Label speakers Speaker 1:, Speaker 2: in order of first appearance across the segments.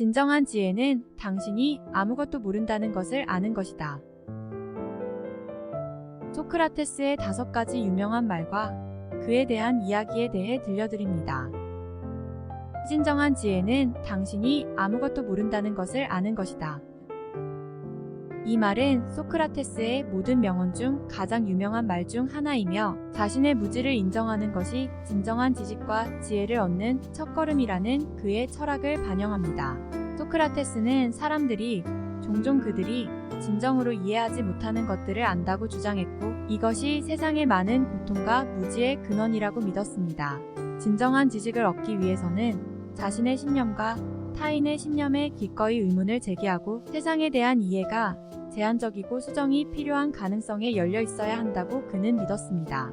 Speaker 1: 진정한 지혜는 당신이 아무것도 모른다는 것을 아는 것이다. 소크라테스의 다섯 가지 유명한 말과 그에 대한 이야기에 대해 들려드립니다. 진정한 지혜는 당신이 아무것도 모른다는 것을 아는 것이다. 이 말은 소크라테스의 모든 명언 중 가장 유명한 말 중 하나이며 자신의 무지를 인정하는 것이 진정한 지식과 지혜를 얻는 첫걸음이라는 그의 철학을 반영합니다. 소크라테스는 사람들이 종종 그들이 진정으로 이해하지 못하는 것들을 안다고 주장했고 이것이 세상의 많은 고통과 무지의 근원이라고 믿었습니다. 진정한 지식을 얻기 위해서는 자신의 신념과 타인의 신념에 기꺼이 의문을 제기하고 세상에 대한 이해가 제한적이고 수정이 필요한 가능성에 열려 있어야 한다고 그는 믿었습니다.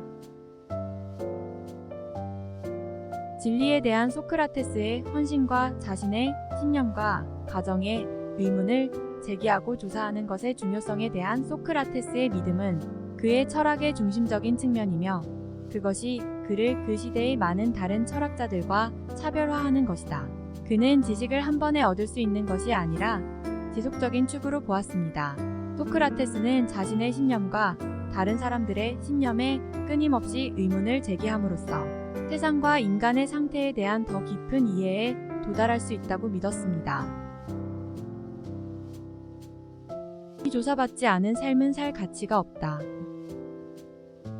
Speaker 1: 진리에 대한 소크라테스의 헌신과 자신의 신념과 가정에 의문을 제기하고 조사하는 것의 중요성에 대한 소크라테스의 믿음은 그의 철학의 중심적인 측면이며 그것이 그를 그 시대의 많은 다른 철학자들과 차별화하는 것이다. 그는 지식을 한 번에 얻을 수 있는 것이 아니라 지속적인 축으로 보았습니다. 소크라테스는 자신의 신념과 다른 사람들의 신념에 끊임없이 의문을 제기함으로써 세상과 인간의 상태에 대한 더 깊은 이해에 도달할 수 있다고 믿었습니다. 이 조사받지 않은 삶은 살 가치가 없다.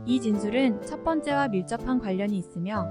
Speaker 1: 이 진술은 첫 번째와 밀접한 관련이 있으며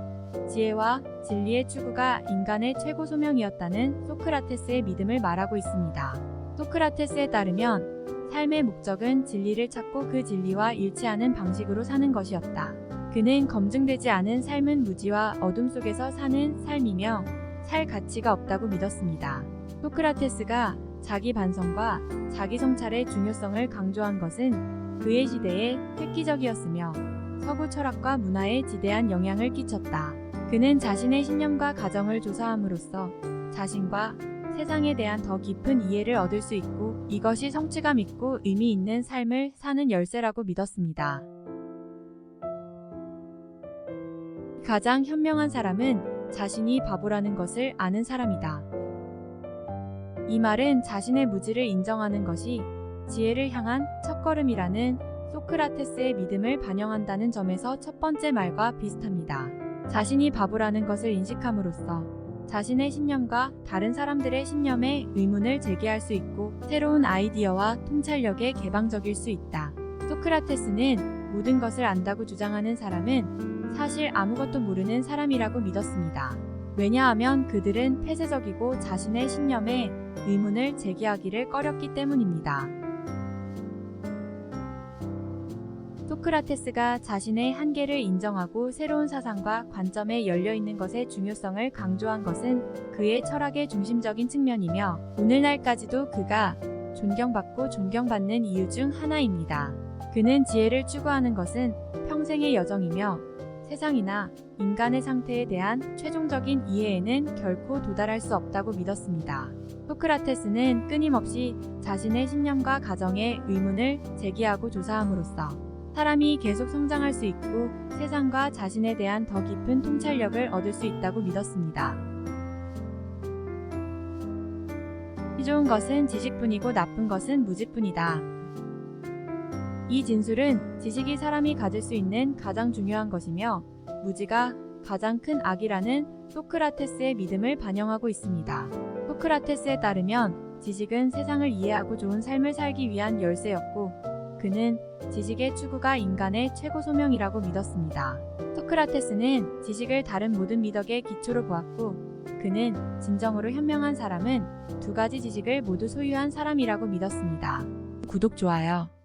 Speaker 1: 지혜와 진리의 추구가 인간의 최고 소명이었다는 소크라테스의 믿음을 말하고 있습니다. 소크라테스에 따르면 삶의 목적은 진리를 찾고 그 진리와 일치하는 방식으로 사는 것이었다. 그는 검증되지 않은 삶은 무지와 어둠 속에서 사는 삶이며 살 가치가 없다고 믿었습니다. 소크라테스가 자기 반성과 자기 성찰의 중요성을 강조한 것은 그의 시대에 획기적이었으며 서구 철학과 문화에 지대한 영향을 끼쳤다. 그는 자신의 신념과 가정을 조사함으로써 자신과 세상에 대한 더 깊은 이해를 얻을 수 있고 이것이 성취감 있고 의미 있는 삶을 사는 열쇠라고 믿었습니다. 가장 현명한 사람은 자신이 바보라는 것을 아는 사람이다. 이 말은 자신의 무지를 인정하는 것이 지혜를 향한 첫걸음이라는 소크라테스의 믿음을 반영한다는 점에서 첫 번째 말과 비슷합니다. 자신이 바보라는 것을 인식함으로써 자신의 신념과 다른 사람들의 신념에 의문을 제기할 수 있고 새로운 아이디어와 통찰력에 개방적일 수 있다. 소크라테스는 모든 것을 안다고 주장하는 사람은 사실 아무것도 모르는 사람이라고 믿었습니다. 왜냐하면 그들은 폐쇄적이고 자신의 신념에 의문을 제기하기를 꺼렸기 때문입니다. 소크라테스가 자신의 한계를 인정하고 새로운 사상과 관점에 열려 있는 것의 중요성을 강조한 것은 그의 철학의 중심적인 측면이며 오늘날까지도 그가 존경받고 존경받는 이유 중 하나입니다. 그는 지혜를 추구하는 것은 평생의 여정이며 세상이나 인간의 상태에 대한 최종적인 이해에는 결코 도달할 수 없다고 믿었습니다. 소크라테스는 끊임없이 자신의 신념과 가정에 의문을 제기하고 조사함으로써 사람이 계속 성장할 수 있고 세상과 자신에 대한 더 깊은 통찰력을 얻을 수 있다고 믿었습니다. 이 좋은 것은 지식뿐이고 나쁜 것은 무지뿐이다. 이 진술은 지식이 사람이 가질 수 있는 가장 중요한 것이며 무지가 가장 큰 악이라는 소크라테스의 믿음을 반영하고 있습니다. 소크라테스에 따르면 지식은 세상을 이해하고 좋은 삶을 살기 위한 열쇠였고 그는 지식의 추구가 인간의 최고 소명이라고 믿었습니다. 소크라테스는 지식을 다른 모든 미덕의 기초로 보았고 그는 진정으로 현명한 사람은 두 가지 지식을 모두 소유한 사람이라고 믿었습니다. 구독, 좋아요.